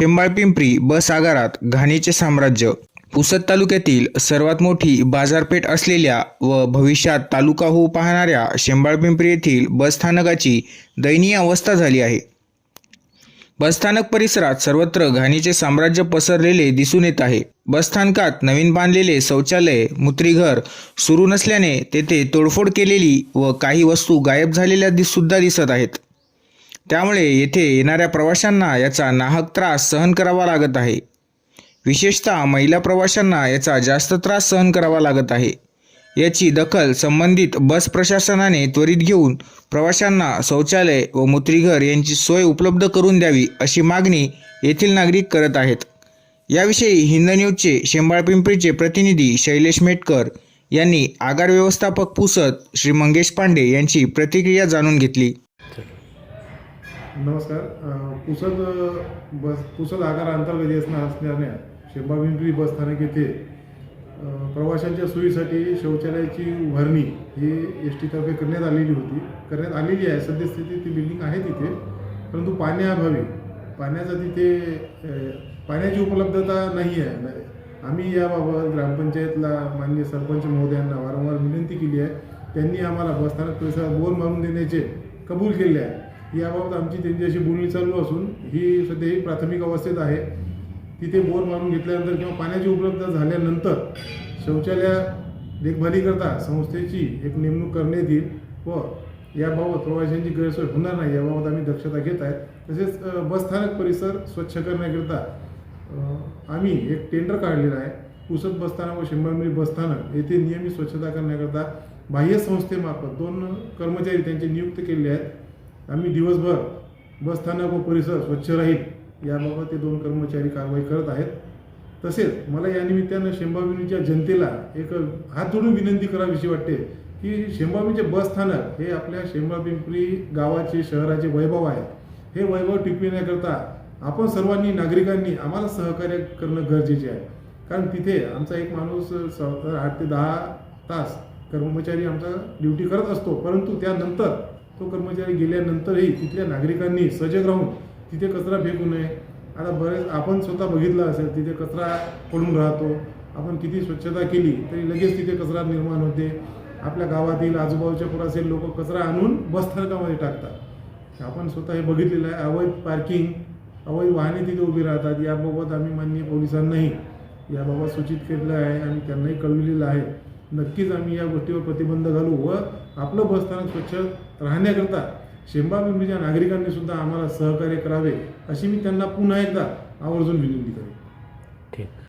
शेंबाळपिंपरी बस आगारात घाणीचे साम्राज्य. पुसद तालुक्यातील सर्वात मोठी बाजारपेठ असलेल्या व भविष्यात तालुका होऊ पाहणाऱ्या शेंबाळपिंपरी येथील बसस्थानकाची दयनीय अवस्था झाली आहे. बसस्थानक परिसरात सर्वत्र घाणीचे साम्राज्य पसरलेले दिसून येत आहे. बसस्थानकात नवीन बांधलेले शौचालय मूत्रीघर सुरू नसल्याने तेथे तोडफोड केलेली व काही वस्तू गायब झालेल्या दिस सुद्धा दिसत आहेत. त्यामुळे येथे येणाऱ्या प्रवाशांना याचा नाहक त्रास सहन करावा लागत आहे. विशेषतः महिला प्रवाशांना याचा जास्त त्रास सहन करावा लागत आहे. याची दखल संबंधित बस प्रशासनाने त्वरित घेऊन प्रवाशांना शौचालय व मूत्रीघर यांची सोय उपलब्ध करून द्यावी अशी मागणी येथील नागरिक करत आहेत. याविषयी हिंद न्यूजचे शेंबाळपिंपरीचे प्रतिनिधी शैलेश मेटकर यांनी आगार व्यवस्थापक पुसत श्री मंगेश पांडे यांची प्रतिक्रिया जाणून घेतली. नमस्कार. पुसद बस पुसद आगार अंतर्गत असणार असल्याने शेंबापिंपरी बस स्थानक येथे प्रवाशांच्या सोयीसाठी शौचालयाची उभारणी ही एस टीतर्फे करण्यात आलेली होती. करण्यात आलेली आहे. सद्यस्थितीत ती बिल्डिंग आहे तिथे परंतु पाण्याअभावी पाण्याचा तिथे पाण्याची उपलब्धता नाही आहे. आम्ही याबाबत ग्रामपंचायतला माननीय सरपंच महोदयांना वारंवार विनंती केली आहे. त्यांनी आम्हाला बसस्थानक परिसरात बोर मारून देण्याचे कबूल केले आहे. याबाबत आमची त्यांच्याशी बोलणी चालू असून ही सध्या ही प्राथमिक अवस्थेत आहे. तिथे बोर मारून घेतल्यानंतर किंवा पाण्याची उपलब्धता झाल्यानंतर शौचालय देखभालीकरता संस्थेची एक नेमणूक करण्यात येईल व याबाबत प्रवाशांची गैरसोय होणार नाही याबाबत आम्ही दक्षता घेत आहेत. तसेच बसस्थानक परिसर स्वच्छ करण्याकरिता आम्ही एक टेंडर काढलेलं आहे. पुसद बसस्थानक व शेंबामिरी बसस्थानक येथे नियमित स्वच्छता करण्याकरता बाह्य संस्थेमार्फत दोन कर्मचारी त्यांचे नियुक्त केलेले आहेत. आम्ही दिवसभर बसस्थानक व परिसर स्वच्छ राहील याबाबत ते दोन कर्मचारी कारवाई करत आहेत. तसेच मला या निमित्तानं जनतेला एक हात जोडून विनंती करावीशी वाटते की शेंबाविनीचे बसस्थानक हे आपल्या शेंबापिंपरी गावाचे शहराचे वैभव आहे. हे वैभव टिकविण्याकरता आपण सर्वांनी नागरिकांनी आम्हाला सहकार्य करणं गरजेचे आहे. कारण तिथे आमचा एक माणूस आठ ते दहा तास कर्मचारी आमचा ड्युटी करत असतो. परंतु त्यानंतर तो कर्मचारी गेल्यानंतरही तिथल्या नागरिकांनी सजग राहून तिथे कचरा फेकू नये. आता बरेच आपण स्वतः बघितलं असेल तिथे कचरा पडून राहतो. आपण किती स्वच्छता केली तरी लगेच तिथे कचरा निर्माण होते. आपल्या गावातील आजूबाजूच्या पुराचे लोक कचरा आणून बसस्थानकामध्ये टाकतात. आपण स्वतः हे बघितलेलं आहे अवैध पार्किंग अवैध वाहने तिथे उभी राहतात. याबाबत आम्ही माननीय पोलिसांनाही याबाबत सूचित केलेलं आहे आणि त्यांनाही कळविलेलं आहे. नक्कीच आम्ही या गोष्टीवर प्रतिबंध घालू व आपलं बसस्थानक स्वच्छ राहण्याकरता शेंबापिंपरीच्या नागरिकांनी सुद्धा आम्हाला सहकार्य करावे अशी मी त्यांना पुन्हा एकदा आवर्जून विनंती करेन. ठीक.